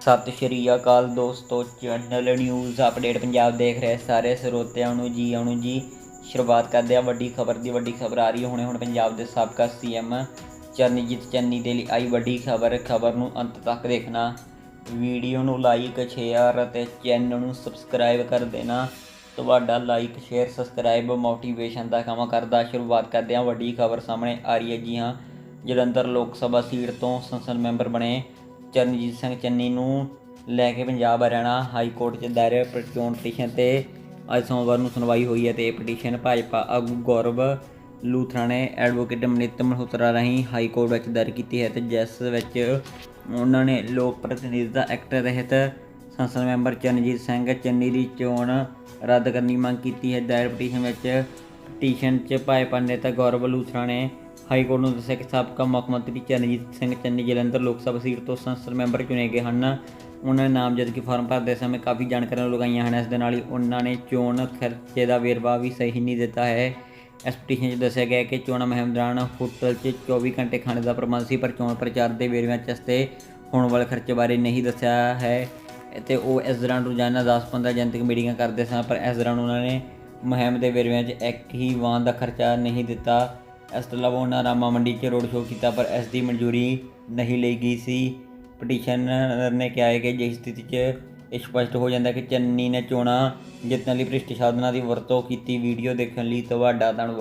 ਸਤਿ ਸ਼੍ਰੀ ਅਕਾਲ ਦੋਸਤੋ channel news update Punjab ਦੇਖ ਰਹੇ ਸਾਰੇ ਸਰੋਤਿਆਂ ਨੂੰ ਜੀ, ਆਉਣ ਜੀ। ਸ਼ੁਰੂਆਤ ਕਰਦੇ ਆ ਵੱਡੀ ਖਬਰ ਦੀ, ਵੱਡੀ ਖਬਰ ਆ ਰਹੀ ਹੁਣੇ ਹੁਣ ਪੰਜਾਬ ਦੇ ਸਾਬਕਾ ਸੀਐਮ ਚਰਨਜੀਤ ਚੰਨੀ ਦੇ ਲਈ ਆਈ ਵੱਡੀ ਖਬਰ। ਖਬਰ ਨੂੰ ਅੰਤ ਤੱਕ ਦੇਖਣਾ। ਵੀਡੀਓ ਨੂੰ ਲਾਈਕ ਸ਼ੇਅਰ ਅਤੇ ਚੈਨਲ ਨੂੰ ਸਬਸਕ੍ਰਾਈਬ ਕਰ ਦੇਣਾ। ਤੁਹਾਡਾ ਲਾਈਕ ਸ਼ੇਅਰ ਸਬਸਕ੍ਰਾਈਬ ਮੋਟੀਵੇਸ਼ਨ ਦਾ ਕੰਮ ਕਰਦਾ। ਸ਼ੁਰੂਆਤ ਕਰਦੇ ਹਾਂ। ਵੱਡੀ ਖਬਰ ਸਾਹਮਣੇ ਆ ਰਹੀ ਹੈ ਜੀ ਹਾਂ। ਜਲੰਧਰ ਲੋਕ ਸਭਾ ਸੀਟ ਤੋਂ ਸੰਸਦ ਮੈਂਬਰ ਬਣੇ। ਚਰਨਜੀਤ ਸਿੰਘ ਚੰਨੀ ਨੂੰ ਲੈ ਕੇ ਪੰਜਾਬ ਹਰਿਆਣਾ ਹਾਈ ਕੋਰਟ 'ਚ ਦਾਇਰ ਚੋਣ ਪਟੀਸ਼ਨ ਤੇ ਅੱਜ ਸੋਮਵਾਰ ਨੂੰ ਸੁਣਵਾਈ ਹੋਈ ਹੈ ਤੇ ਇਹ ਪਟੀਸ਼ਨ ਭਾਜਪਾ ਆਗੂ ਗੌਰਵ ਲੂਥਰਾ ਨੇ ਐਡਵੋਕੇਟ ਮਨਿਤ ਮਲਹੋਤਰਾ ਰਾਹੀਂ ਹਾਈ ਕੋਰਟ ਵਿੱਚ ਦਾਇਰ ਕੀਤੀ ਹੈ ਤੇ ਜਿਸ ਵਿੱਚ ਉਹਨਾਂ ਨੇ ਲੋਕ ਪ੍ਰਤੀਨਿਧਤਾ ਐਕਟ ਤਹਿਤ ਸੰਸਦ ਮੈਂਬਰ ਚਰਨਜੀਤ ਸਿੰਘ ਚੰਨੀ ਦੀ ਚੋਣ ਰੱਦ ਕਰਨ ਦੀ ਮੰਗ ਕੀਤੀ ਹੈ। ਦਾਇਰ ਪਟੀਸ਼ਨ ਵਿੱਚ ਪਟੀਸ਼ਨ 'ਚ ਭਾਜਪਾ ਨੇਤਾ ਗੌਰਵ ਲੂਥਰਾ ਨੇ ਹਾਈ ਕੋਰਟ ਨੂੰ ਦੱਸਿਆ ਕਿ ਸਾਬਕਾ ਮੁੱਖ ਮੰਤਰੀ ਚਰਨਜੀਤ ਸਿੰਘ ਚੰਨੀ ਜਲੰਧਰ ਲੋਕ ਸਭਾ ਸੀਟ ਤੋਂ ਸੰਸਦ ਮੈਂਬਰ ਚੁਣੇ ਗਏ ਹਨ। ਉਹਨਾਂ ਨੇ ਨਾਮਜ਼ਦਗੀ ਫਾਰਮ ਭਰਦੇ ਸਮੇਂ ਕਾਫੀ ਜਾਣਕਾਰੀਆਂ ਲਗਾਈਆਂ ਹਨ। ਇਸ ਦੇ ਨਾਲ ਹੀ ਉਹਨਾਂ ਨੇ ਚੋਣ ਖਰਚੇ ਦਾ ਵੇਰਵਾ ਵੀ ਸਹੀ ਨਹੀਂ ਦਿੱਤਾ ਹੈ। ਇਸ ਪਟੀਸ਼ਨ 'ਚ ਦੱਸਿਆ ਗਿਆ ਕਿ ਚੋਣ ਮੁਹਿੰਮ ਦੌਰਾਨ ਹੋਟਲ 'ਚ 24 ਘੰਟੇ ਖਾਣੇ ਦਾ ਪ੍ਰਬੰਧ ਸੀ, ਪਰ ਚੋਣ ਪ੍ਰਚਾਰ ਦੇ ਵੇਰਵਿਆਂ 'ਚ ਇਸ 'ਤੇ ਹੋਣ ਵਾਲੇ ਖਰਚੇ ਬਾਰੇ ਨਹੀਂ ਦੱਸਿਆ ਹੈ ਤੇ ਉਹ ਇਸ ਦੌਰਾਨ ਰੋਜ਼ਾਨਾ 10-15 ਜਨਤਕ ਮੀਟਿੰਗਾਂ ਕਰਦੇ ਸਨ, ਪਰ ਇਸ ਦੌਰਾਨ ਉਹਨਾਂ ਨੇ ਮੁਹਿੰਮ ਦੇ ਵੇਰਵਿਆਂ 'ਚ ਇੱਕ ਹੀ ਵਾਹਨ ਦਾ ਖਰਚਾ ਨਹੀਂ ਦਿੱਤਾ। ਇਸ ਤੋਂ ਇਲਾਵਾ ਉਹਨਾਂ ਰਾਮਾ ਮੰਡੀ 'ਚ ਰੋਡ ਸ਼ੋਅ ਕੀਤਾ, ਪਰ ਇਸ ਦੀ ਮਨਜ਼ੂਰੀ ਨਹੀਂ ਲਈ ਗਈ ਸੀ। ਪਟੀਸ਼ਨਰ ਨੇ ਕਿਹਾ ਹੈ ਕਿ ਜਿਸ ਸਥਿਤੀ 'ਚ ਇਹ ਸਪਸ਼ਟ ਹੋ ਜਾਂਦਾ ਕਿ ਚੰਨੀ ਨੇ ਚੋਣਾਂ ਜਿੱਤਣ ਲਈ ਭ੍ਰਿਸ਼ਟ ਸਾਧਨਾਂ ਦੀ ਵਰਤੋਂ ਕੀਤੀ। ਵੀਡੀਓ ਦੇਖਣ ਲਈ ਤੁਹਾਡਾ ਧੰਨਵਾਦ।